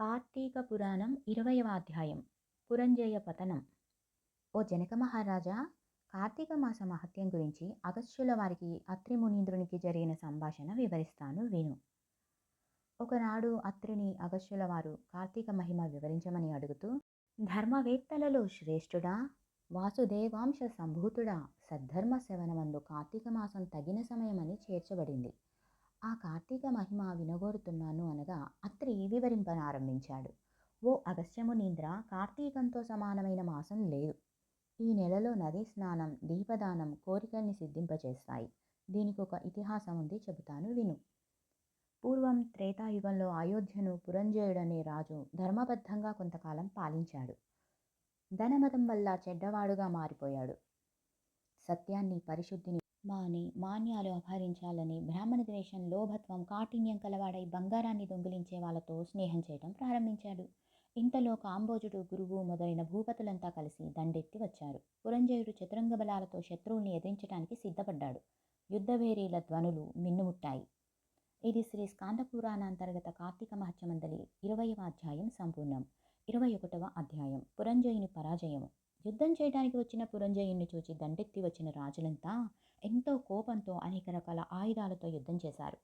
కార్తీక పురాణం ఇరవయవ అధ్యాయం. పురంజయ పతనం. ఓ జనక మహారాజా కార్తీక మాస మహత్యం గురించి అగస్త్యుల వారికి అత్రి మునీంద్రునికి జరిగిన సంభాషణ వివరిస్తాను విను. ఒకనాడు అత్రిని అగస్త్యుల వారు కార్తీక మహిమ వివరించమని అడుగుతూ ధర్మవేత్తలలో శ్రేష్ఠుడా వాసుదేవాంశ సంభూతుడా సద్ధర్మ శవనమందు కార్తీక మాసం తగిన సమయమని చేర్చబడింది. ఆ కార్తీక మహిమ వినగోరుతున్నాను అనగా అత్రి వివరింపనారంభించాడు. ఓ అగస్యమునీంద్ర కార్తీకంతో సమానమైన మాసం లేదు. ఈ నెలలో నదీ స్నానం దీపదానం కోరికల్ని సిద్ధింపచేస్తాయి. దీనికి ఒక ఇతిహాసం ఉంది చెబుతాను విను. పూర్వం త్రేతాయుగంలో అయోధ్యను పురంజయుడనే రాజు ధర్మబద్ధంగా కొంతకాలం పాలించాడు. ధనమతం వల్ల చెడ్డవాడుగా మారిపోయాడు. సత్యాన్ని పరిశుద్ధిని మాని మాన్యాలు అపహరించాలని బ్రాహ్మణ ద్వేషం లోభత్వం కాఠిన్యం కలవాడై బంగారాన్ని దొంగిలించే వాళ్ళతో స్నేహం చేయడం ప్రారంభించాడు. ఇంతలో కాంబోజుడు గురువు మొదలైన భూపతులంతా కలిసి దండెత్తి వచ్చారు. పురంజయుడు చతురంగ బలాలతో శత్రువుల్ని ఎదిరించడానికి సిద్ధపడ్డాడు. యుద్ధభేరీల ధ్వనులు మిన్నుముట్టాయి. ఇది శ్రీ స్కాంద పురాణాంతర్గత కార్తీక మహత్యమందలి ఇరవయవ అధ్యాయం సంపూర్ణం. ఇరవై ఒకటవ అధ్యాయం. పురంజయుని పరాజయము. యుద్ధం చేయడానికి వచ్చిన పురంజయుని చూచి దండెత్తి వచ్చిన రాజులంతా ఎంతో కోపంతో అనేక రకాల ఆయుధాలతో యుద్ధం చేశారు.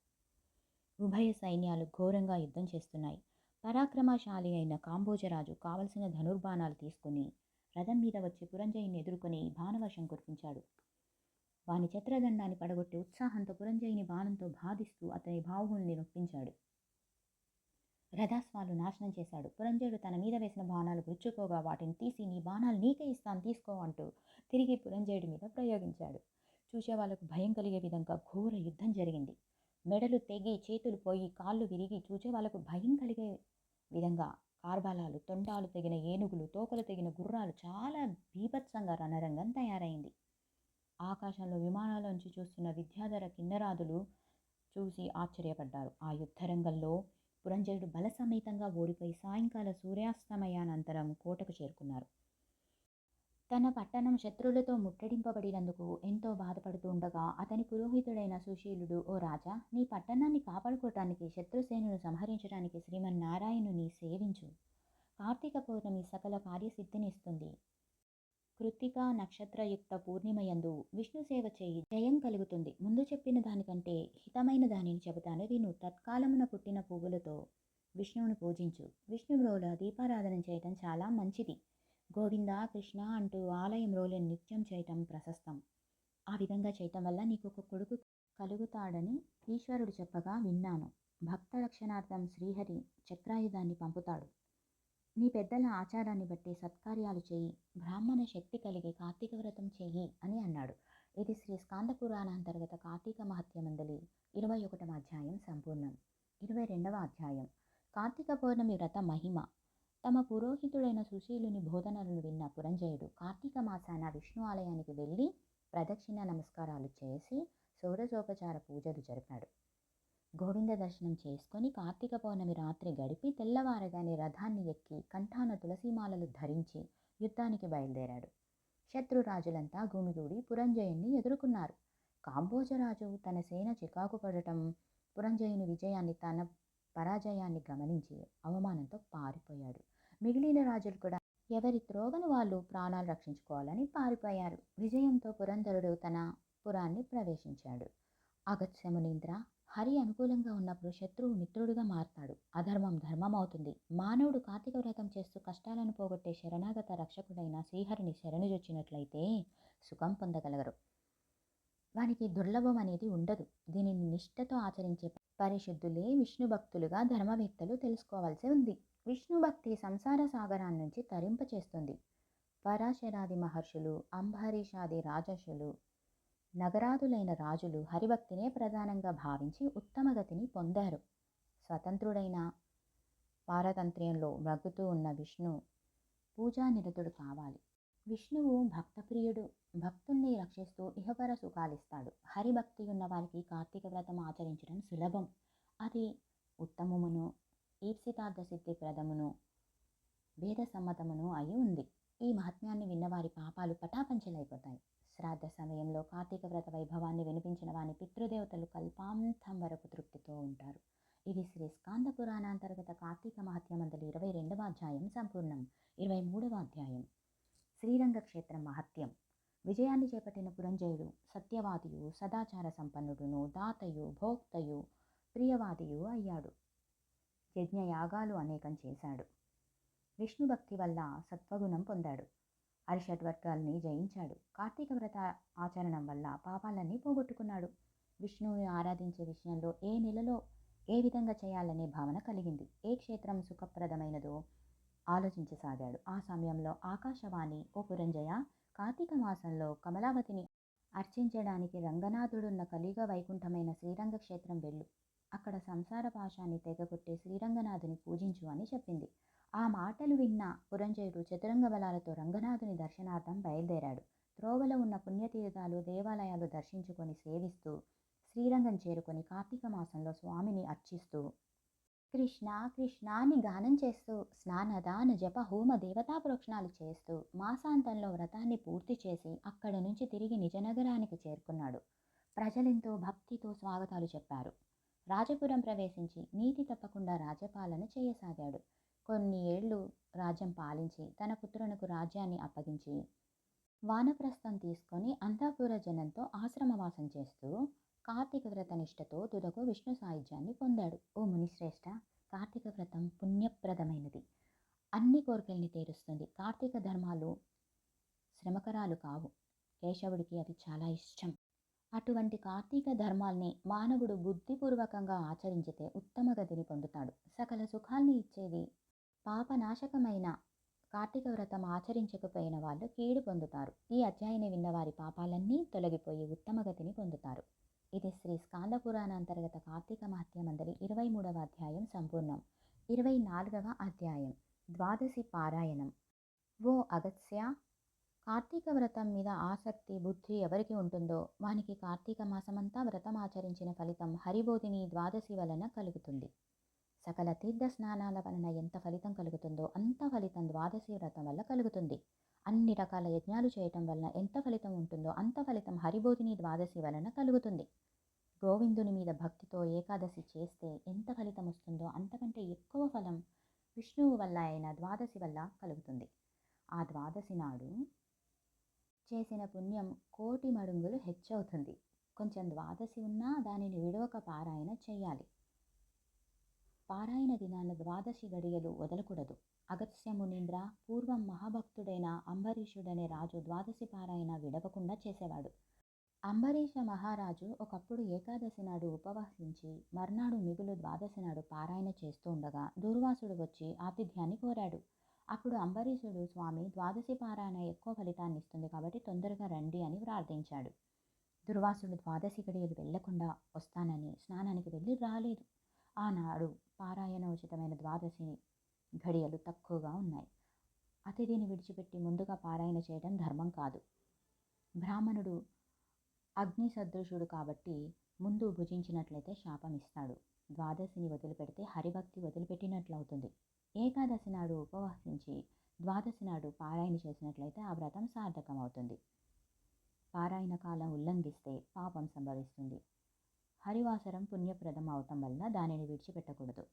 ఉభయ సైన్యాలు ఘోరంగా యుద్ధం చేస్తున్నాయి. పరాక్రమశాలి అయిన కాంబోజరాజు కావలసిన ధనుర్బాణాలు తీసుకుని రథం మీద వచ్చి పురంజయుని ఎదుర్కొని బాణవర్షం కురిపించాడు. వాని చిత్రదండాన్ని పడగొట్టి ఉత్సాహంతో పురంజయుని బాణంతో బాధిస్తూ అతని బాహువుల్ని నొప్పించాడు. రథాస్వాలు నాశనం చేశాడు. పురంజయుడు తన మీద వేసిన బాణాలు గుచ్చుకోగా వాటిని తీసి నీ బాణాలు నీకే ఇస్తాను తీసుకో అంటూ తిరిగి పురంజయుడి మీద ప్రయోగించాడు. చూసే వాళ్ళకు భయం కలిగే విధంగా ఘోర యుద్ధం జరిగింది. మెడలు తెగి చేతులు పోయి కాళ్ళు విరిగి చూసే వాళ్ళకు భయం కలిగే విధంగా కార్బలాలు తొండాలు తెగిన ఏనుగులు తోకలు తెగిన గుర్రాలు చాలా బీభత్సంగా రణరంగం తయారైంది. ఆకాశంలో విమానాలోంచి చూస్తున్న విద్యాధర కిన్నరాదులు చూసి ఆశ్చర్యపడ్డారు. ఆ యుద్ధరంగంలో పురంజయుడు బలసమేతంగా ఓడిపోయి సాయంకాల సూర్యాస్తమయానంతరం కోటకు చేరుకున్నారు. తన పట్టణం శత్రువులతో ముట్టడింపబడినందుకు ఎంతో బాధపడుతూ ఉండగా అతని పురోహితుడైన సుశీలుడు ఓ రాజా నీ పట్టణాన్ని కాపాడుకోవటానికి శత్రుసేనును సంహరించడానికి శ్రీమన్నారాయణుని సేవించు. కార్తీక పౌర్ణమి సకల కార్యసిద్ధినిస్తుంది కృత్తికా నక్షత్రయుక్త పూర్ణిమయందు విష్ణు సేవ చేయి జయం కలుగుతుంది. ముందు చెప్పిన దానికంటే హితమైన దానిని చెబుతాను. విను తత్కాలమున పుట్టిన పువ్వులతో విష్ణువును పూజించు. విష్ణువులో దీపారాధన చేయటం చాలా మంచిది. గోవింద కృష్ణ అంటూ ఆలయం రోలు నిత్యం చేయటం ప్రశస్తం. ఆ విధంగా చేయటం వల్ల నీకు ఒక కొడుకు కలుగుతాడని ఈశ్వరుడు చెప్పగా విన్నాను. భక్త రక్షణార్థం శ్రీహరి చక్రాయుధాన్ని పంపుతాడు. నీ పెద్దల ఆచారాన్ని బట్టి సత్కార్యాలు చేయి బ్రాహ్మణ శక్తి కలిగి కార్తీక వ్రతం చేయి అని అన్నాడు. ఇది శ్రీ స్కాంద పురాణాంతర్గత కార్తీక మహత్యమందలి ఇరవై ఒకటవ అధ్యాయం సంపూర్ణం. ఇరవై రెండవ అధ్యాయం. కార్తీక పౌర్ణమి వ్రత మహిమ. తమ పురోహితుడైన సుశీలుని బోధనలను విన్న పురంజయుడు కార్తీక మాసాన విష్ణు ఆలయానికి వెళ్ళి ప్రదక్షిణ నమస్కారాలు చేసి సౌరజోపచార పూజలు జరిపాడు. గోవింద దర్శనం చేసుకొని కార్తీక పౌర్ణమి రాత్రి గడిపి తెల్లవారగానే రథాన్ని ఎక్కి కంఠాన తులసిమాలలు ధరించి యుద్ధానికి బయలుదేరాడు. శత్రురాజులంతా గుమిగూడి పురంజయుణ్ణి ఎదుర్కొన్నారు. కాంబోజరాజు తన సేన చికాకు పడటం పురంజయుని విజయాన్ని తన పరాజయాన్ని గమనించి అవమానంతో పారిపోయాడు. మిగిలిన రాజులు కూడా ఎవరి త్రోవను వాళ్ళు ప్రాణాలు రక్షించుకోవాలని పారిపోయారు. విజయంతో పురంధరుడు తన పురాన్ని ప్రవేశించాడు. అగత్యమునీంద్ర హరి అనుకూలంగా ఉన్నప్పుడు శత్రువు మిత్రుడిగా మారతాడు. అధర్మం ధర్మం అవుతుంది. మానవుడు కార్తీక వ్రతం చేస్తూ కష్టాలను పోగొట్టే శరణాగత రక్షకుడైన శ్రీహరిని శరణుజొచ్చినట్లయితే సుఖం పొందగలగరు. వానికి దుర్లభం అనేది ఉండదు. దీనిని నిష్ఠతో ఆచరించే పరిశుద్ధులే విష్ణు భక్తులుగా ధర్మవేత్తలు తెలుసుకోవాల్సి ఉంది. విష్ణు భక్తి సంసార సాగరాన్నించి తరింపచేస్తుంది. పరాశరాది మహర్షులు అంబరీషాది రాజర్షులు నగరాదులైన రాజులు హరిభక్తినే ప్రధానంగా భావించి ఉత్తమగతిని పొందారు. స్వతంత్రుడైన పారతంత్ర్యంలో మగ్గుతూ ఉన్న విష్ణు పూజానిరతుడు కావాలి. విష్ణువు భక్తప్రియుడు. భక్తుల్ని రక్షిస్తూ ఇహపర సుఖాలిస్తాడు. హరిభక్తి ఉన్న వారికి కార్తీక వ్రతం ఆచరించడం సులభం. అది ఉత్తమమును ఈప్సితార్థ సిద్ధి ప్రదమును వేద సమ్మతమును అయి ఉంది. ఈ మహాత్మ్యాన్ని విన్నవారి పాపాలు పటాపంచలైపోతాయి. శ్రాద్ధ సమయంలో కార్తీక వ్రత వైభవాన్ని వినిపించిన వాని పితృదేవతలు కల్పాంతం వరకు తృప్తితో ఉంటారు. ఇది శ్రీ స్కాంద పురాణాంతర్గత కార్తీక మహత్యమందలి ఇరవై రెండవ అధ్యాయం సంపూర్ణం. ఇరవై మూడవ అధ్యాయం. శ్రీరంగ క్షేత్రం మహత్యం. విజయాన్ని చేపట్టిన పురంజయుడు సత్యవాదియు సదాచార సంపన్నుడును దాతయు భోక్తయు ప్రియవాదియు అయ్యాడు. యజ్ఞయాగాలు అనేకం చేశాడు. విష్ణు భక్తి వల్ల సత్వగుణం పొందాడు. అరిషడ్వర్గాల్ని జయించాడు. కార్తీక వ్రత ఆచరణం వల్ల పాపాలన్నీ పోగొట్టుకున్నాడు. విష్ణువుని ఆరాధించే విషయంలో ఏ నెలలో ఏ విధంగా చేయాలనే భావన కలిగింది. ఏ క్షేత్రం సుఖప్రదమైనదో ఆలోచించసాగాడు. ఆ సమయంలో ఆకాశవాణి ఓ పురంజయ కార్తీక మాసంలో కమలావతిని అర్చించడానికి రంగనాథుడున్న కలిగ వైకుంఠమైన శ్రీరంగ క్షేత్రం వెళ్ళు. అక్కడ సంసార పాశాన్ని తెగగొట్టే శ్రీరంగనాథుని పూజించు అని చెప్పింది. ఆ మాటలు విన్న పురంజయుడు చతురంగ బలాలతో రంగనాథుని దర్శనార్థం బయలుదేరాడు. త్రోవలో ఉన్న పుణ్యతీర్థాలు దేవాలయాలు దర్శించుకొని సేవిస్తూ శ్రీరంగం చేరుకొని కార్తీక మాసంలో స్వామిని అర్చిస్తూ కృష్ణ కృష్ణ అని గానం చేస్తూ స్నానదాన జప హోమ దేవతా ప్రోక్షణాలు చేస్తూ మాసాంతంలో వ్రతాన్ని పూర్తి చేసి అక్కడి నుంచి తిరిగి నిజనగరానికి చేరుకున్నాడు. ప్రజలెంతో భక్తితో స్వాగతాలు చెప్పారు. రాజపురం ప్రవేశించి నీతి తప్పకుండా రాజపాలన చేయసాగాడు. కొన్ని ఏళ్ళు రాజ్యం పాలించి తన పుత్రునకు రాజ్యాన్ని అప్పగించి వానప్రస్థం తీసుకొని అంతాపుర జనంతో ఆశ్రమవాసం చేస్తూ కార్తీక వ్రత నిష్టతో తుదకు విష్ణు సాయుధ్యాన్ని పొందాడు. ఓ మునిశ్రేష్ఠ కార్తీక వ్రతం పుణ్యప్రదమైనది. అన్ని కోరికల్ని తీరుస్తుంది. కార్తీక ధర్మాలు శ్రమకరాలు కావు. కేశవుడికి అవి చాలా ఇష్టం. అటువంటి కార్తీక ధర్మాల్ని మానవుడు బుద్ధిపూర్వకంగా ఆచరించితే ఉత్తమ గతిని పొందుతాడు. సకల సుఖాల్ని ఇచ్చేది పాపనాశకమైన కార్తీక వ్రతం ఆచరించకపోయిన వాళ్ళు కీడు పొందుతారు. ఈ అధ్యాయని విన్న వారి పాపాలన్నీ తొలగిపోయి ఉత్తమ గతిని పొందుతారు. ఇది శ్రీ స్కాంద పురాణాంతర్గత కార్తీక మహత్యమందలి ఇరవై మూడవ అధ్యాయం సంపూర్ణం. ఇరవై నాలుగవ అధ్యాయం. ద్వాదశి పారాయణం. ఓ అగత్స్య కార్తీక వ్రతం మీద ఆసక్తి బుద్ధి ఎవరికి ఉంటుందో వానికి కార్తీక మాసమంతా వ్రతం ఆచరించిన ఫలితం హరిబోధిని ద్వాదశి వలన కలుగుతుంది. సకల తీర్థ స్నానాల వలన ఎంత ఫలితం కలుగుతుందో అంత ఫలితం ద్వాదశి వ్రతం వల్ల కలుగుతుంది. అన్ని రకాల యజ్ఞాలు చేయటం వలన ఎంత ఫలితం ఉంటుందో అంత ఫలితం హరిబోధిని ద్వాదశి వలన కలుగుతుంది. గోవిందుని మీద భక్తితో ఏకాదశి చేస్తే ఎంత ఫలితం వస్తుందో అంతకంటే ఎక్కువ ఫలం విష్ణువు వల్ల అయిన ద్వాదశి వల్ల కలుగుతుంది. ఆ ద్వాదశి నాడు చేసిన పుణ్యం కోటి మడుంగులు హెచ్చవుతుంది. కొంచెం ద్వాదశి ఉన్నా దానిని విడవక పారాయణ చేయాలి. పారాయణ దినాన ద్వాదశి గడియలు వదలకూడదు. అగత్స్య మునీంద్ర పూర్వం మహాభక్తుడైన అంబరీషుడనే రాజు ద్వాదశి పారాయణ విడవకుండా చేసేవాడు. అంబరీష మహారాజు ఒకప్పుడు ఏకాదశి నాడు ఉపవసించి మర్నాడు మిగులు ద్వాదశి నాడు పారాయణ చేస్తూ ఉండగా దుర్వాసుడు వచ్చి ఆతిథ్యాన్ని కోరాడు. అప్పుడు అంబరీషుడు స్వామి ద్వాదశి పారాయణ ఎక్కువ ఫలితాన్ని ఇస్తుంది కాబట్టి తొందరగా రండి అని ప్రార్థించాడు. దుర్వాసుడు ద్వాదశి గడియలు వెళ్ళకుండా వస్తానని స్నానానికి వెళ్ళి రాలేదు. ఆనాడు పారాయణ ఉచితమైన ద్వాదశి ఘడియలు తక్కువగా ఉన్నాయి. అతిథిని విడిచిపెట్టి ముందుగా పారాయణ చేయడం ధర్మం కాదు. బ్రాహ్మణుడు అగ్ని సదృశుడు కాబట్టి ముందు భుజించినట్లయితే శాపం ఇస్తాడు. ద్వాదశిని వదిలిపెడితే హరిభక్తి వదిలిపెట్టినట్లవుతుంది. ఏకాదశి నాడు ఉపవాసించి ద్వాదశి నాడు పారాయణ చేసినట్లయితే ఆ వ్రతం సార్థకం అవుతుంది పారాయణ కాలం ఉల్లంఘిస్తే పాపం సంభవిస్తుంది. హరివాసరం పుణ్యప్రదం అవటం వల్ల దానిని విడిచిపెట్టకూడదు.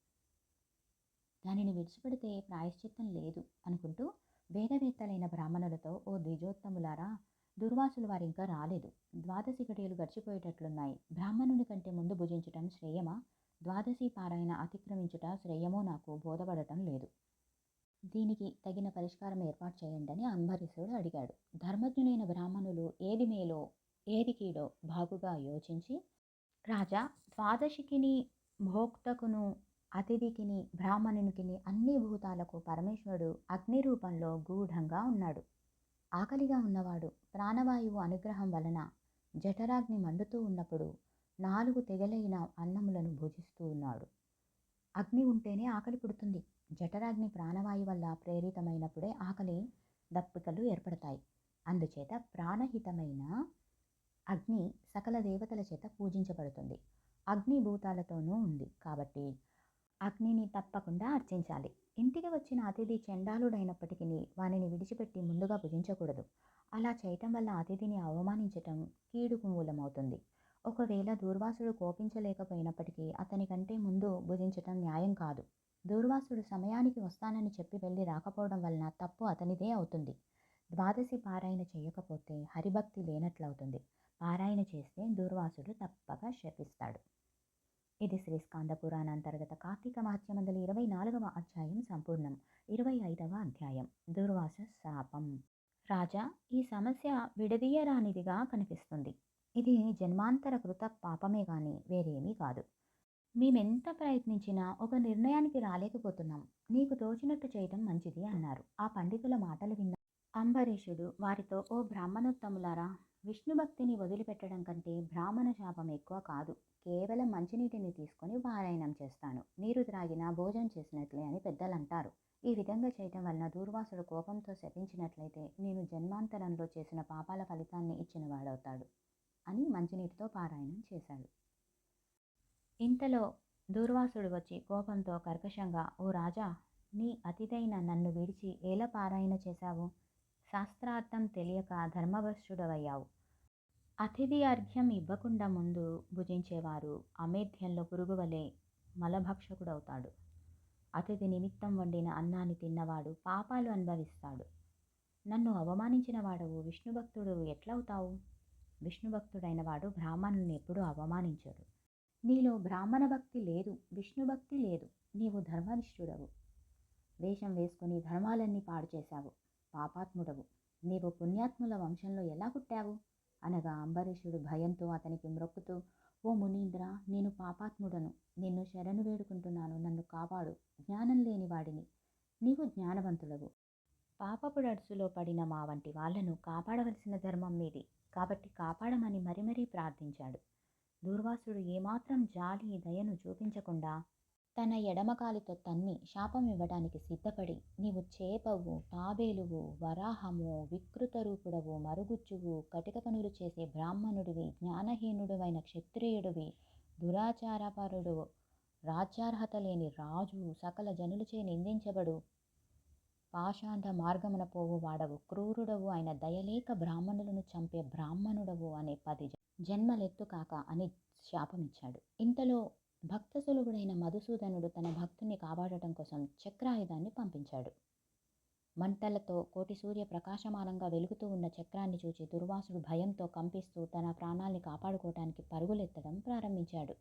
దానిని విడిచిపెడితే ప్రాయశ్చిత్తం లేదు అనుకుంటూ వేదవేత్తలైన బ్రాహ్మణులతో ఓ ద్విజోత్తములారా దుర్వాసులు వారు ఇంకా రాలేదు. ద్వాదశి గడియలు గడిచిపోయేటట్లున్నాయి. బ్రాహ్మణుని కంటే ముందు భుజించటం శ్రేయమా? ద్వాదశి పారాయణ అతిక్రమించుట శ్రేయమో నాకు బోధపడటం లేదు. దీనికి తగిన పరిష్కారం ఏర్పాటు చేయండి అని అంబరీషుడు అడిగాడు. ధర్మజ్ఞులైన బ్రాహ్మణులు ఏది మేలో ఏది కీడో బాగుగా యోచించి రాజా ద్వాదశికిని భోక్తకును అతిథికిని బ్రాహ్మణునికిని అన్ని భూతాలకు పరమేశ్వరుడు అగ్ని రూపంలో గూఢంగా ఉన్నాడు. ఆకలిగా ఉన్నవాడు ప్రాణవాయువు అనుగ్రహం వలన జఠరాగ్ని మండుతూ ఉన్నప్పుడు నాలుగు తెగలైన అన్నములను భుజిస్తూ ఉన్నాడు. అగ్ని ఉంటేనే ఆకలి పుడుతుంది. జఠరాగ్ని ప్రాణవాయు వల్ల ప్రేరితమైనప్పుడే ఆకలి దప్పికలు ఏర్పడతాయి. అందుచేత ప్రాణహితమైన అగ్ని సకల దేవతల చేత పూజించబడుతుంది. అగ్ని భూతాలతోనూ ఉంది కాబట్టి అగ్నిని తప్పకుండా అర్చించాలి. ఇంటికి వచ్చిన అతిథి చండాలుడైనప్పటికీ వానిని విడిచిపెట్టి ముందుగా భుజించకూడదు. అలా చేయటం వల్ల అతిథిని అవమానించటం కీడుకు మూలమవుతుంది ఒకవేళ దూర్వాసుడు కోపించలేకపోయినప్పటికీ అతని కంటే ముందు భుజించటం న్యాయం కాదు. దూర్వాసుడు సమయానికి వస్తానని చెప్పి వెళ్ళి రాకపోవడం వలన తప్పు అతనిదే అవుతుంది. ద్వాదశి పారాయణ చేయకపోతే హరిభక్తి లేనట్లవుతుంది. పారాయణ చేస్తే దూర్వాసుడు తప్పక శపిస్తాడు. ఇది శ్రీ స్కాంద పురాణ అంతర్గత కార్తీక మహత్యమందలి ఇరవై నాలుగవ అధ్యాయం సంపూర్ణం. ఇరవై ఐదవ అధ్యాయం. దుర్వాస శాపం. రాజా ఈ సమస్య విడదీయరానిదిగా కనిపిస్తుంది. ఇది జన్మాంతర కృత పాపమే కానీ వేరేమీ కాదు. మేమెంత ప్రయత్నించినా ఒక నిర్ణయానికి రాలేకపోతున్నాం. నీకు తోచినట్టు చేయటం మంచిది అన్నారు. ఆ పండితుల మాటలు విన్న అంబరీషుడు వారితో ఓ బ్రాహ్మణోత్తములారా విష్ణు భక్తిని వదిలిపెట్టడం కంటే బ్రాహ్మణ శాపం ఎక్కువ కాదు. కేవలం మంచినీటిని తీసుకొని పారాయణం చేస్తాను. నీరు త్రాగినా భోజనం చేసినట్లే అని పెద్దలు అంటారు ఈ విధంగా చేయటం వలన దూర్వాసుడు కోపంతో శపించినట్లయితే నేను జన్మాంతరంలో చేసిన పాపాల ఫలితాన్ని ఇచ్చిన వాడవుతాడు అని మంచినీటితో పారాయణం చేశాడు. ఇంతలో దూర్వాసుడు వచ్చి కోపంతో కర్కశంగా ఓ రాజా నీ అతిథైన నన్ను విడిచి ఎలా పారాయణ చేశావు? శాస్త్రార్థం తెలియక ధర్మవశ్యుడవయ్యావు అతిథి అర్ఘ్యం ఇవ్వకుండా ముందు భుజించేవారు అమేధ్యంలో పురుగువలే మలభక్షకుడవుతాడు. అతిథి నిమిత్తం వండిన అన్నాన్ని తిన్నవాడు పాపాలు అనుభవిస్తాడు. నన్ను అవమానించిన వాడవు విష్ణుభక్తుడు ఎట్లవుతావు? విష్ణుభక్తుడైన వాడు బ్రాహ్మణుని ఎప్పుడూ అవమానించడు. నీలో బ్రాహ్మణ భక్తి లేదు విష్ణు భక్తి లేదు నీవు ధర్మనిష్ఠుడవు. వేషం వేసుకుని ధర్మాలన్నీ పాడు చేశావు. పాపాత్ముడవు. నీవు పుణ్యాత్ముల వంశంలో ఎలా పుట్టావు? అనగా అంబరీషుడు భయంతో అతనికి మ్రొక్కుతూ ఓ మునీంద్ర నేను పాపాత్ముడను. నిన్ను శరణు వేడుకుంటున్నాను. నన్ను కాపాడు. జ్ఞానం లేని వాడిని. నీవు జ్ఞానవంతుడవు పాపపు డడుసులో పడిన మా వంటి వాళ్ళను కాపాడవలసిన ధర్మం మీది. కాబట్టి కాపాడమని మరీ మరీ ప్రార్థించాడు. దూర్వాసుడు ఏమాత్రం జాలి దయను చూపించకుండా తన ఎడమకాలితో తన్ని శాపం ఇవ్వడానికి సిద్ధపడి నీవు చేపవు తాబేలువు వరాహము వికృత రూపుడవు మరుగుజ్జువు కటిక పనులు చేసే బ్రాహ్మణుడివి జ్ఞానహీనుడువైన క్షత్రియుడివి దురాచారపరుడు రాజ్యార్హత లేని రాజు సకల జనులచే నిందించబడు. పాషాండ మార్గమున పోవు వాడవు క్రూరుడవు అయిన దయలేక బ్రాహ్మణులను చంపే బ్రాహ్మణుడవు అనే పది జన్మలెత్తు కాక అని శాపమిచ్చాడు. ఇంతలో భక్తసులుగుడైన మధుసూదనుడు తన భక్తుని కాపాడటం కోసం చక్రాయుధాన్ని పంపించాడు. మంటలతో కోటి సూర్య ప్రకాశమానంగా వెలుగుతూ ఉన్న చక్రాన్ని చూచి దుర్వాసుడు భయంతో కంపిస్తూ తన ప్రాణాల్ని కాపాడుకోవటానికి పరుగులెత్తడం ప్రారంభించాడు.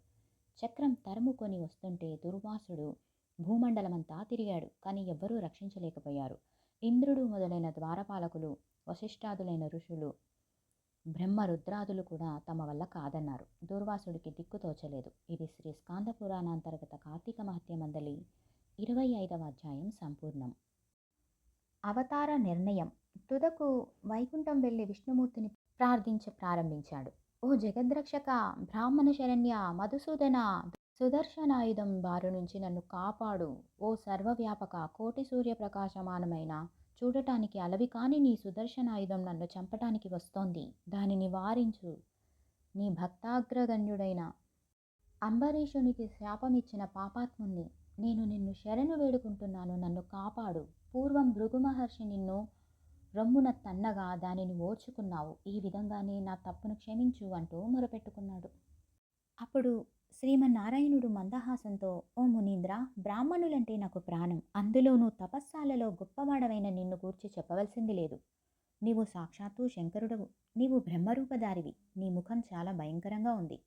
చక్రం తరుముకొని వస్తుంటే దుర్వాసుడు భూమండలమంతా తిరిగాడు కానీ ఎవ్వరూ రక్షించలేకపోయారు. ఇంద్రుడు మొదలైన ద్వారపాలకులు వశిష్ఠాదులైన ఋషులు బ్రహ్మ రుద్రాదులు కూడా తమ వల్ల కాదన్నారు. దూర్వాసుడికి దిక్కు తోచలేదు. ఇది శ్రీ స్కాంద పురాణాంతర్గత కార్తీక మహత్య మందలి ఇరవై ఐదవ అధ్యాయం సంపూర్ణం. అవతార నిర్ణయం. తుదకు వైకుంఠం వెళ్ళి విష్ణుమూర్తిని ప్రార్థించ ప్రారంభించాడు. ఓ జగద్రక్షక బ్రాహ్మణ శరణ్య మధుసూదన సుదర్శనాయుధం బారు నుంచి నన్ను కాపాడు. ఓ సర్వవ్యాపక కోటి సూర్యప్రకాశమానమైన చూడటానికి అలవి కాని నీ సుదర్శనాయుధం నన్ను చంపటానికి వస్తోంది. దానిని వారించు. నీ భక్తాగ్రగణ్యుడైన అంబరీషునికి శాపమిచ్చిన పాపాత్ముణ్ణి నేను నిన్ను శరణు వేడుకుంటున్నాను. నన్ను కాపాడు. పూర్వం భృగుమహర్షి నిన్ను రొమ్మున తన్నగా దానిని ఓర్చుకున్నావు. ఈ విధంగానే నా తప్పును క్షమించు అంటూ మొరపెట్టుకున్నాడు. అప్పుడు శ్రీమన్నారాయణుడు మందహాసంతో ఓ మునీంద్ర బ్రాహ్మణులంటే నాకు ప్రాణం. అందులోనూ తపస్సాలలో గొప్పవాడవైన నిన్ను గూర్చి చెప్పవలసింది లేదు. నీవు సాక్షాత్తు శంకరుడవు. నీవు బ్రహ్మరూపధారివి. నీ ముఖం చాలా భయంకరంగా ఉంది.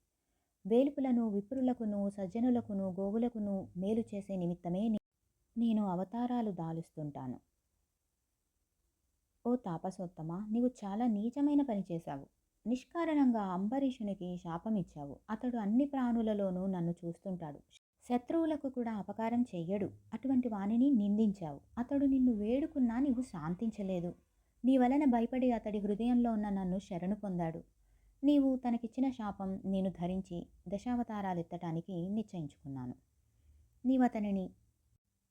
వేలుపులను విప్రులకును సజ్జనులకును గోవులకును మేలు చేసే నిమిత్తమే నేను అవతారాలు దాలుస్తుంటాను. ఓ తాపసోత్తమ నీవు చాలా నీచమైన పని చేశావు. నిష్కారణంగా అంబరీషునికి శాపమిచ్చావు అతడు అన్ని ప్రాణులలోనూ నన్ను చూస్తుంటాడు. శత్రువులకు కూడా అపకారం చెయ్యడు. అటువంటి వాణిని నిందించావు. అతడు నిన్ను వేడుకున్నా నీవు శాంతించలేదు. నీ వలన భయపడి అతడి హృదయంలో ఉన్న నన్ను శరణు పొందాడు. నీవు తనకిచ్చిన శాపం నేను ధరించి దశావతారాలెత్తటానికి నిశ్చయించుకున్నాను. నీవు అతనిని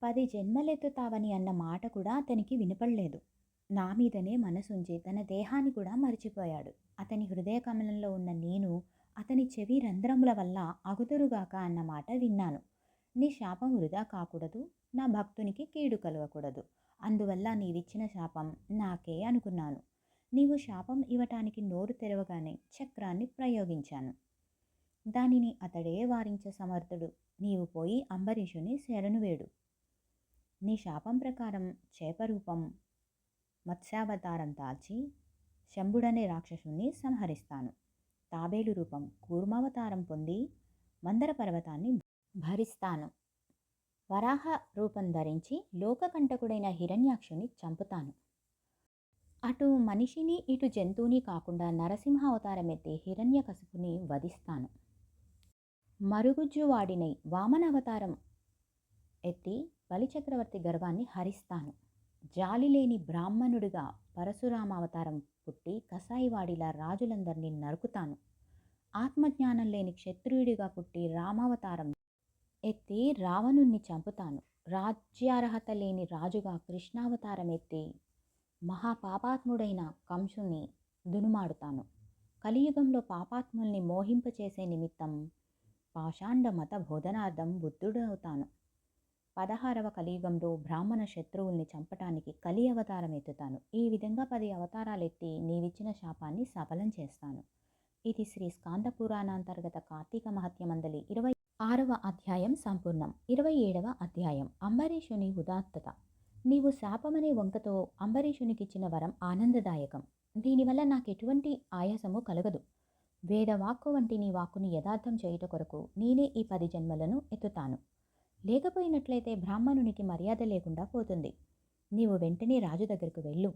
పది జన్మలెత్తుతావని అన్న మాట కూడా అతనికి వినపడలేదు. నా మీదనే మనసుంచి తన దేహాన్ని కూడా మరిచిపోయాడు. అతని హృదయ కమలంలో ఉన్న నేను అతని చెవి రంధ్రముల వల్ల అగుదురుగాక అన్నమాట విన్నాను. నీ శాపం వృధా కాకూడదు నా భక్తునికి కీడు కలగకూడదు. అందువల్ల నీవిచ్చిన శాపం నాకే అనుకున్నాను. నీవు శాపం ఇవ్వటానికి నోరు తెరవగానే చక్రాన్ని ప్రయోగించాను. దానిని అతడే వారించ సమర్థుడు. నీవు పోయి అంబరీషుని శరణు వేడు. నీ శాపం ప్రకారం చేపరూపం మత్స్యావతారం దాల్చి శంభుడనే రాక్షసుని సంహరిస్తాను. తాబేలు రూపం కూర్మావతారం పొంది మందర పర్వతాన్ని భరిస్తాను. వరాహ రూపం ధరించి లోకకంటకుడైన హిరణ్యాక్షుని చంపుతాను. అటు మనిషిని ఇటు జంతువుని కాకుండా నరసింహ అవతారం ఎత్తి హిరణ్యకశిపుని వధిస్తాను. మరుగుజ్జు వాడినై వామన అవతారం ఎత్తి బలిచక్రవర్తి గర్వాన్ని హరిస్తాను. జాలి లేని బ్రాహ్మణుడిగా పరశురామ అవతారం పుట్టి కసాయివాడిలా రాజులందరినీ నరుకుతాను. ఆత్మజ్ఞానం లేని క్షత్రియుడిగా పుట్టి రామావతారం ఎత్తి రావణుణ్ణి చంపుతాను. రాజ్యార్హత లేని రాజుగా కృష్ణావతారం ఎత్తి మహాపాపాత్ముడైన కంసుని దునుమాడుతాను. కలియుగంలో పాపాత్ముల్ని మోహింపచేసే నిమిత్తం పాషాండ మత బోధనార్థం బుద్ధుడవుతాను. పదహారవ కలియుగంలో బ్రాహ్మణ శత్రువుల్ని చంపటానికి కలి అవతారం ఎత్తుతాను. ఈ విధంగా పది అవతారాలు ఎత్తి నీవిచ్చిన శాపాన్ని సఫలం చేస్తాను. ఇది శ్రీ స్కాంద పురాణాంతర్గత కార్తీక మహత్యమందలి ఇరవై ఆరవ అధ్యాయం సంపూర్ణం. ఇరవై ఏడవ అధ్యాయం. అంబరీషుని ఉదాత్తత. నీవు శాపమనే వంకతో అంబరీషునికిచ్చిన వరం ఆనందదాయకం. దీనివల్ల నాకు ఎటువంటి ఆయాసము కలగదు. వేదవాక్కు వంటి నీ వాక్కుని యథార్థం చేయుట కొరకు నేనే ఈ పది జన్మలను ఎత్తుతాను. లేకపోయినట్లయితే బ్రాహ్మణునికి మర్యాద లేకుండా పోతుంది. నీవు వెంటనే రాజు దగ్గరకు వెళ్ళు.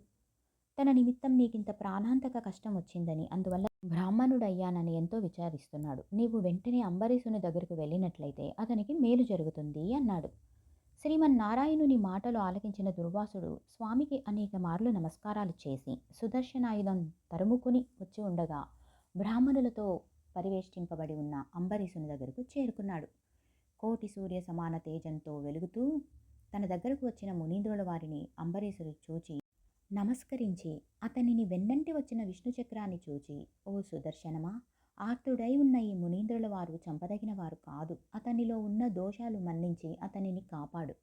తన నిమిత్తం నీకింత ప్రాణాంతక కష్టం వచ్చిందని అందువల్ల బ్రాహ్మణుడయ్యానని ఎంతో విచారిస్తున్నాడు. నీవు వెంటనే అంబరీషుని దగ్గరకు వెళ్ళినట్లయితే అతనికి మేలు జరుగుతుంది అన్నాడు. శ్రీమన్నారాయణుని మాటలు ఆలకించిన దుర్వాసుడు స్వామికి అనేక మార్లు నమస్కారాలు చేసి సుదర్శనాయుధం తరుముకుని వచ్చి ఉండగా బ్రాహ్మణులతో పరివేష్టింపబడి ఉన్న అంబరీషుని దగ్గరకు చేరుకున్నాడు. కోటి సూర్య సమాన తేజంతో వెలుగుతూ తన దగ్గరకు వచ్చిన మునీంద్రుల వారిని అంబరీషుడు చూచి నమస్కరించి అతనిని వెన్నంటి వచ్చిన విష్ణు చక్రాన్ని చూచి ఓ సుదర్శనమా ఆర్తుడై ఉన్న ఈ మునీంద్రుల వారు చంపదగిన వారు కాదు. అతనిలో ఉన్న దోషాలు మన్నించి అతనిని కాపాడు.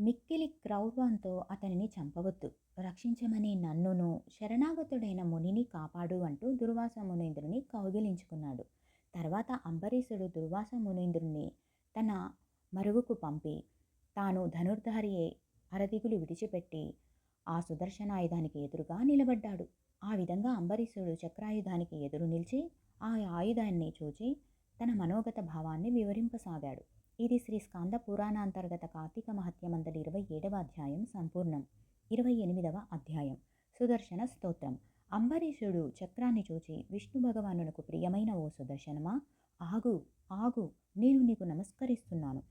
మిక్కిలి క్రౌర్వంతో అతనిని చంపవద్దు. రక్షించమని నన్నును శరణాగతుడైన మునిని కాపాడు అంటూ దుర్వాస మునీంద్రుని కౌగిలించుకున్నాడు. తర్వాత అంబరీషుడు దుర్వాస మునీంద్రుణ్ణి తన మరుగుకు పంపి తాను ధనుర్ధారియే అరదిగులు విడిచిపెట్టి ఆ సుదర్శనాయుధానికి ఎదురుగా నిలబడ్డాడు. ఆ విధంగా అంబరీషుడు చక్రాయుధానికి ఎదురు నిలిచి ఆ ఆయుధాన్ని చూచి తన మనోగత భావాన్ని వివరింపసాగాడు. ఇది శ్రీ స్కాంద పురాణాంతర్గత కార్తీక మహత్యమందలి ఇరవై ఏడవ అధ్యాయం సంపూర్ణం. ఇరవై ఎనిమిదవ అధ్యాయం. సుదర్శన స్తోత్రం. అంబరీషుడు చక్రాన్ని చూచి విష్ణు భగవానునకు ప్రియమైన ఓ సుదర్శనమా? ఆగు ఆగు నేను నీకు నమస్కరిస్తున్నాను.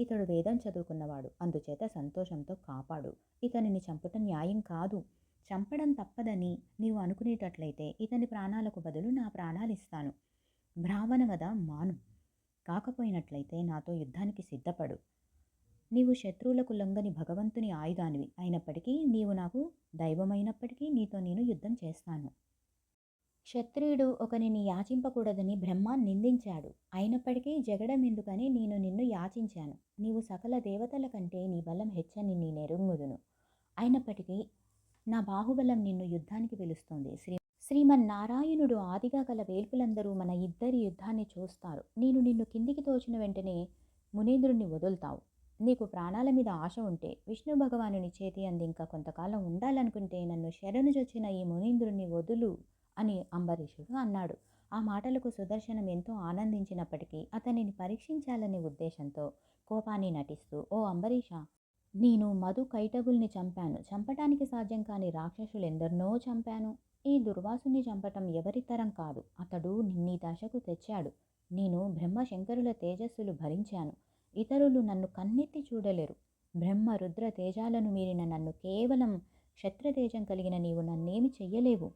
ఇతడు వేదం చదువుకున్నవాడు అందుచేత సంతోషంతో కాపాడు. ఇతనిని చంపటం న్యాయం కాదు. చంపడం తప్పదని నీవు అనుకునేటట్లయితే ఇతని ప్రాణాలకు బదులు నా ప్రాణాలు ఇస్తాను. బ్రాహ్మణ మాను. కాకపోయినట్లయితే నాతో యుద్ధానికి సిద్ధపడు. నీవు శత్రువులకు లొంగని భగవంతుని ఆయుధానివి. అయినప్పటికీ నీవు నాకు దైవమైనప్పటికీ నీతో నేను యుద్ధం చేస్తాను. క్షత్రియుడు ఒకరిని యాచింపకూడదని బ్రహ్మ నిందించాడు. అయినప్పటికీ జగడం ఎందుకని నేను నిన్ను యాచించాను. నీవు సకల దేవతల కంటే నీ బలం హెచ్చని నీ నెరుంగుదును. అయినప్పటికీ నా బాహుబలం నిన్ను యుద్ధానికి పిలుస్తోంది. శ్రీ శ్రీమన్నారాయణుడు ఆదిగా గల వేల్పులందరూ మన ఇద్దరి యుద్ధాన్ని చూస్తారు. నేను నిన్ను కిందికి తోచిన వెంటనే మునీంద్రుణ్ణి వదులుతావు. నీకు ప్రాణాల మీద ఆశ ఉంటే విష్ణు భగవానుని చేతి అంది ఇంకా కొంతకాలం ఉండాలనుకుంటే నన్ను శరణుజొచ్చిన ఈ మునీంద్రుణ్ణి వదులు. అని అంబరీషుడు అన్నాడు. ఆ మాటలకు సుదర్శనం ఎంతో ఆనందించినప్పటికీ అతనిని పరీక్షించాలనే ఉద్దేశంతో కోపాన్ని నటిస్తూ ఓ అంబరీష నేను మధు కైటగుల్ని చంపాను. చంపటానికి సాధ్యం కాని రాక్షసులెందరినో చంపాను. ఈ దుర్వాసుని చంపటం ఎవరితరం కాదు. అతడు నిన్నీ దశకు తెచ్చాడు. నేను బ్రహ్మశంకరుల తేజస్సులు భరించాను. ఇతరులు నన్ను కన్నెత్తి చూడలేరు. బ్రహ్మ రుద్ర తేజాలను మీరిన నన్ను కేవలం క్షత్రతేజం కలిగిన నీవు నన్నేమి చెయ్యలేవు.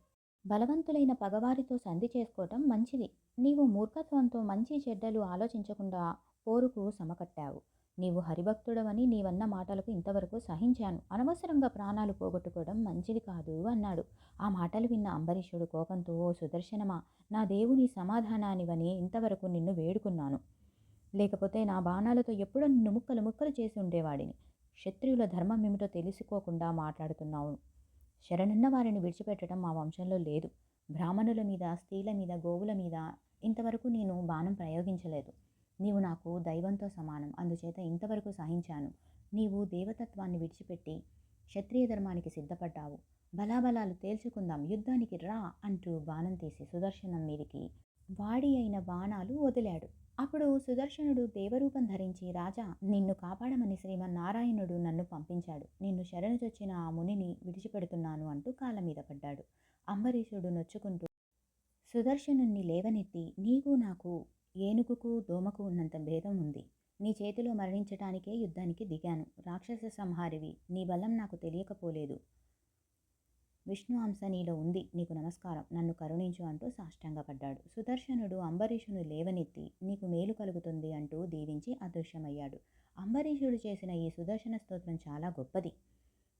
బలవంతులైన పగవారితో సంధి చేసుకోవటం మంచిది. నీవు మూర్ఖత్వంతో మంచి చెడ్డలు ఆలోచించకుండా పోరుకు సమకట్టావు. నీవు హరిభక్తుడవని నీవన్న మాటలకు ఇంతవరకు సహించాను. అనవసరంగా ప్రాణాలు పోగొట్టుకోవడం మంచిది కాదు అన్నాడు. ఆ మాటలు విన్న అంబరీషుడు కోపంతో ఓ సుదర్శనమా నా దేవుని సమాధానానివని ఇంతవరకు నిన్ను వేడుకున్నాను. లేకపోతే నా బాణాలతో ఎప్పుడో నిన్ను ముక్కలు ముక్కలు చేసి ఉండేవాడిని. క్షత్రియుల ధర్మం ఏమిటో తెలుసుకోకుండా మాట్లాడుతున్నావు. శరణన్న వారిని విడిచిపెట్టడం మా వంశంలో లేదు. బ్రాహ్మణుల మీద స్త్రీల మీద గోవుల మీద ఇంతవరకు నేను బాణం ప్రయోగించలేదు. నీవు నాకు దైవంతో సమానం. అందుచేత ఇంతవరకు సహించాను. నీవు దేవతత్వాన్ని విడిచిపెట్టి క్షత్రియ ధర్మానికి సిద్ధపడ్డావు. బలాబలాలు తేల్చుకుందాం. యుద్ధానికి రా అంటూ బాణం తీసి సుదర్శనం మీదికి వాడి అయిన బాణాలు వదిలాడు. అప్పుడు సుదర్శనుడు దేవరూపం ధరించి రాజా నిన్ను కాపాడమని శ్రీమన్నారాయణుడు నన్ను పంపించాడు. నిన్ను శరణుచొచ్చిన ఆ మునిని విడిచిపెడుతున్నాను అంటూ కాళ్ళ మీద పడ్డాడు. అంబరీషుడు నొచ్చుకుంటూ సుదర్శనుణ్ణి లేవనెత్తి నీకు నాకు ఏనుగుకు దోమకు ఉన్నంత భేదం ఉంది. నీ చేతిలో మరణించటానికే యుద్ధానికి దిగాను. రాక్షస సంహారివి నీ బలం నాకు తెలియకపోలేదు. విష్ణు అంశ నీలో ఉంది. నీకు నమస్కారం. నన్ను కరుణించు అంటూ సాష్టాంగపడ్డాడు. సుదర్శనుడు అంబరీషును లేవనెత్తి నీకు మేలు కలుగుతుంది అంటూ దీవించి అదృశ్యమయ్యాడు. అంబరీషుడు చేసిన ఈ సుదర్శన స్తోత్రం చాలా గొప్పది.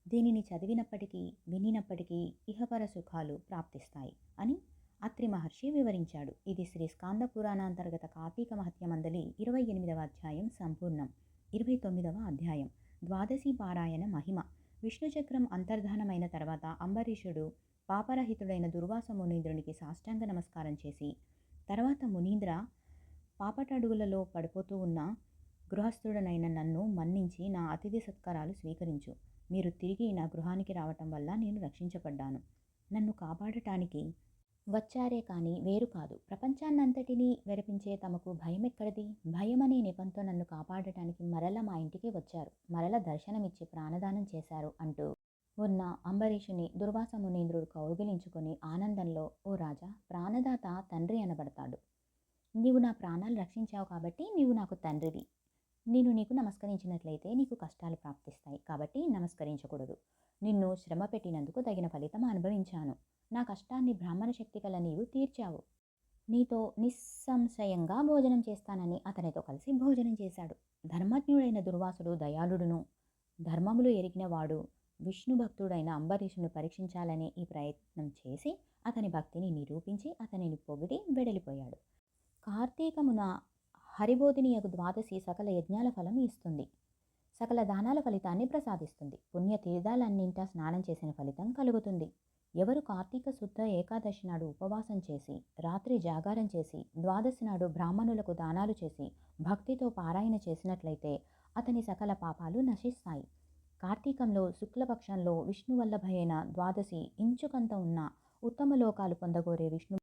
దీనిని చదివినప్పటికీ వినినప్పటికీ ఇహపర సుఖాలు ప్రాప్తిస్తాయి అని అత్రి మహర్షి వివరించాడు. ఇది శ్రీ స్కాంద పురాణాంతర్గత కార్తీక మహత్యమందలి ఇరవై ఎనిమిదవ అధ్యాయం సంపూర్ణం. ఇరవై తొమ్మిదవ అధ్యాయం. ద్వాదశి పారాయణ మహిమ. విష్ణుచక్రం అంతర్ధానమైన తర్వాత అంబరీషుడు పాపరహితుడైన దుర్వాస మునీంద్రునికి సాష్టాంగ నమస్కారం చేసి తర్వాత మునీంద్ర పాపటడుగులలో పడిపోతూ ఉన్న గృహస్థుడనైన నన్ను మన్నించి నా అతిథి సత్కారాలు స్వీకరించు. మీరు తిరిగి నా గృహానికి రావటం వల్ల నేను రక్షించబడ్డాను. నన్ను కాపాడటానికి వచ్చారే కానీ వేరు కాదు. ప్రపంచాన్నంతటినీ వెరపించే తమకు భయం ఎక్కడిది భయం అనే నిపంతో నన్ను కాపాడటానికి మరల మా ఇంటికి వచ్చారు. మరల దర్శనమిచ్చి ప్రాణదానం చేశారు అంటూ ఉన్న అంబరీషుని దుర్వాస మునీంద్రుడు కౌగిలించుకొని ఆనందంలో ఓ రాజా ప్రాణదాత తండ్రి అనబడతాడు. నీవు నా ప్రాణాలు రక్షించావు కాబట్టి నీవు నాకు తండ్రివి. నేను నీకు నమస్కరించినట్లయితే నీకు కష్టాలు ప్రాప్తిస్తాయి. కాబట్టి నమస్కరించకూడదు. నిన్ను శ్రమ పెట్టినందుకు తగిన ఫలితం అనుభవించాను. నా కష్టాన్ని బ్రాహ్మణ శక్తి కల నీవు తీర్చావు. నీతో నిస్సంశయంగా భోజనం చేస్తానని అతనితో కలిసి భోజనం చేశాడు. ధర్మజ్ఞుడైన దుర్వాసుడు దయాళుడును. ధర్మములు ఎరిగినవాడు విష్ణు భక్తుడైన అంబరీషుని పరీక్షించాలనే ఈ ప్రయత్నం చేసి అతని భక్తిని నిరూపించి అతనిని పొగిడి వెడలిపోయాడు. కార్తీకమున హరిబోధినియకు ద్వాదశి సకల యజ్ఞాల ఫలం ఇస్తుంది. సకల దానాల ఫలితాన్ని ప్రసాదిస్తుంది. పుణ్య తీర్థాలన్నింటా స్నానం చేసిన ఫలితం కలుగుతుంది. ఎవరు కార్తీక శుద్ధ ఏకాదశి నాడు ఉపవాసం చేసి రాత్రి జాగారం చేసి ద్వాదశి నాడు బ్రాహ్మణులకు దానాలు చేసి భక్తితో పారాయణ చేసినట్లయితే అతని సకల పాపాలు నశిస్తాయి. కార్తీకంలో శుక్లపక్షంలో విష్ణువల్లభయైన ద్వాదశి ఇంచుకంత ఉన్న ఉత్తమ లోకాలు పొందగోరే విష్ణు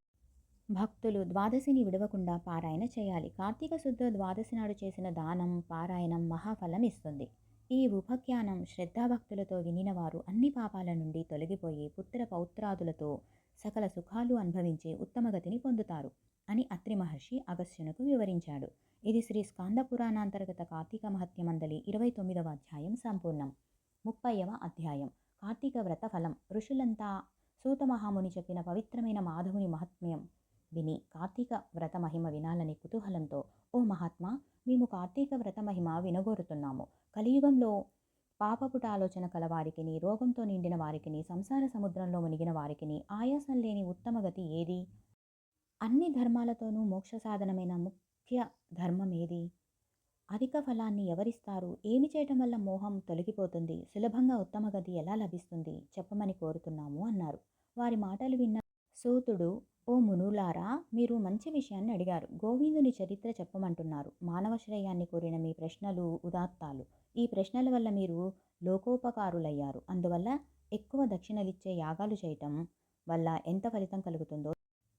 భక్తులు ద్వాదశిని విడవకుండా పారాయణ చేయాలి. కార్తీక శుద్ధ ద్వాదశి నాడు చేసిన దానం పారాయణం మహాఫలం ఇస్తుంది ఈ ఉపఖ్యానం శ్రద్ధాభక్తులతో వినినవారు అన్ని పాపాల నుండి తొలగిపోయి పుత్ర పౌత్రాదులతో సకల సుఖాలు అనుభవించే ఉత్తమగతిని పొందుతారు అని అత్రి మహర్షి అగస్త్యునకు వివరించాడు. ఇది శ్రీ స్కాంద పురాణాంతర్గత కార్తీక మహత్యమందలి ఇరవై తొమ్మిదవ అధ్యాయం సంపూర్ణం. ముప్పైవ అధ్యాయం. కార్తీక వ్రత ఫలం. ఋషులంతా సూత మహాముని చెప్పిన పవిత్రమైన మాధవుని మహాత్మ్యం విని కార్తీక వ్రత మహిమ వినాలని కుతూహలంతో ఓ మహాత్మా మేము కార్తీక వ్రత మహిమ వినగోరుతున్నాము. కలియుగంలో పాపపుట ఆలోచన కల వారికిని రోగంతో నిండిన వారికిని సంసార సముద్రంలో మునిగిన వారికిని ఆయాసం లేని ఉత్తమ గతి ఏది? అన్ని ధర్మాలతోనూ మోక్ష సాధనమైన ముఖ్య ధర్మం ఏది? అధిక ఫలాన్ని ఎవరిస్తారు? ఏమి చేయటం వల్ల మోహం తొలగిపోతుంది? సులభంగా ఉత్తమ గతి ఎలా లభిస్తుంది? చెప్పమని కోరుతున్నాము అన్నారు. వారి మాటలు విన్న సూతుడు ఓ మునులారా మీరు మంచి విషయాన్ని అడిగారు. గోవిందుని చరిత్ర చెప్పమంటున్నారు. మానవశ్రేయాన్ని కోరిన మీ ప్రశ్నలు ఉదాత్తాలు. ఈ ప్రశ్నల వల్ల మీరు లోకోపకారులయ్యారు. అందువల్ల ఎక్కువ దక్షిణలిచ్చే యాగాలు చేయటం వల్ల ఎంత ఫలితం కలుగుతుందో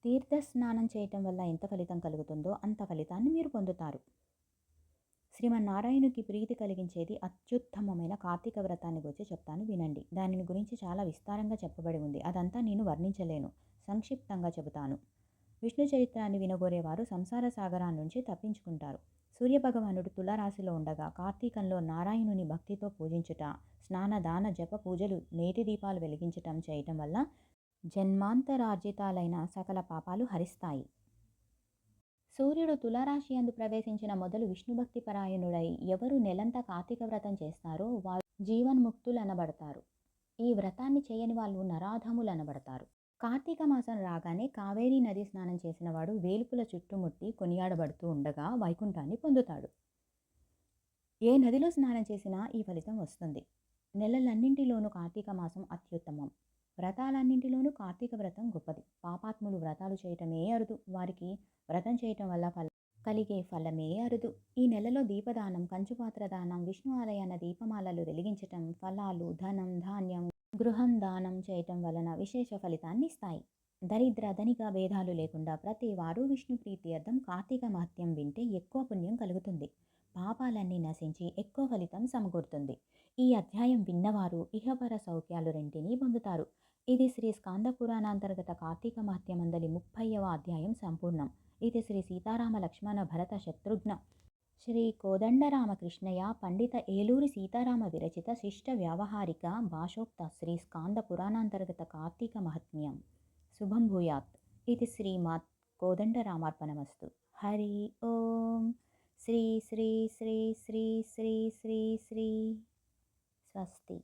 తీర్థ స్నానం చేయటం వల్ల ఎంత ఫలితం కలుగుతుందో అంత ఫలితాన్ని మీరు పొందుతారు. శ్రీమన్నారాయణుకి ప్రీతి కలిగించేది అత్యుత్తమమైన కార్తీక వ్రతాన్ని గురించి చెప్తాను వినండి. దానిని గురించి చాలా విస్తారంగా చెప్పబడి ఉంది. అదంతా నేను వర్ణించలేను. సంక్షిప్తంగా చెబుతాను. విష్ణు చరిత్రాన్ని వినగోరేవారు సంసార సాగరా నుంచి తప్పించుకుంటారు. సూర్యభగవానుడు తులరాశిలో ఉండగా కార్తీకంలో నారాయణుని భక్తితో పూజించుట స్నాన దాన జప పూజలు నేటి దీపాలు వెలిగించటం చేయటం వల్ల జన్మాంతరార్జితాలైన సకల పాపాలు హరిస్తాయి. సూర్యుడు తులారాశి అందు ప్రవేశించిన మొదలు విష్ణుభక్తి పరాయణుడై ఎవరు నెలంతా కార్తీక వ్రతం చేస్తారో వారు జీవన్ముక్తులు అనబడతారు ఈ వ్రతాన్ని చేయని వాళ్ళు నరాధములు అనబడతారు కార్తీక మాసం రాగానే కావేరీ నది స్నానం చేసిన వాడు వేలుపుల చుట్టుముట్టి కొనియాడబడుతూ ఉండగా వైకుంఠాన్ని పొందుతాడు. ఏ నదిలో స్నానం చేసినా ఈ ఫలితం వస్తుంది. నెలలన్నింటిలోనూ కార్తీక మాసం అత్యుత్తమం. వ్రతాలన్నింటిలోనూ కార్తీక వ్రతం గొప్పది. పాపాత్ములు వ్రతాలు చేయటమే అరుదు. వారికి వ్రతం చేయటం వల్ల ఫల కలిగే ఫలమే అరుదు. ఈ నెలలో దీపదానం కంచుపాత్ర దానం విష్ణు ఆలయాన దీపమాలలు వెలిగించటం ఫలాలు ధనం ధాన్యం గృహం దానం చేయటం వలన విశేష ఫలితాన్ని ఇస్తాయి. దరిద్ర ధనిక భేదాలు లేకుండా ప్రతి వారు విష్ణు ప్రీత్యర్థం కార్తీక మహత్యం వింటే ఎక్కువ పుణ్యం కలుగుతుంది. పాపాలన్నీ నశించి ఎక్కువ ఫలితం సమకూరుతుంది. ఈ అధ్యాయం విన్నవారు ఇహపర సౌఖ్యాలు రెంటిని పొందుతారు. ఇది శ్రీ స్కాంద పురాణాంతర్గత కార్తీక మహత్యమందలి ముప్పైవ అధ్యాయం సంపూర్ణం. ఇది శ్రీ సీతారామ లక్ష్మణ భరత శత్రుఘ్న. శ్రీ కోదండరామకృష్ణయ్య పండిత ఏలూరి సీతారామ విరచిత శిష్ట వ్యావహారిక భాషోక్త శ్రీ స్కాంద పురాణాంతర్గత కార్తీక మహత్మ్యం. శుభం భూయాత్. ఇది శ్రీమాత్ కోదండరామార్పణమస్తు. హరి ఓం. శ్రీ శ్రీ శ్రీ శ్రీ శ్రీ శ్రీ శ్రీ. స్వస్తి.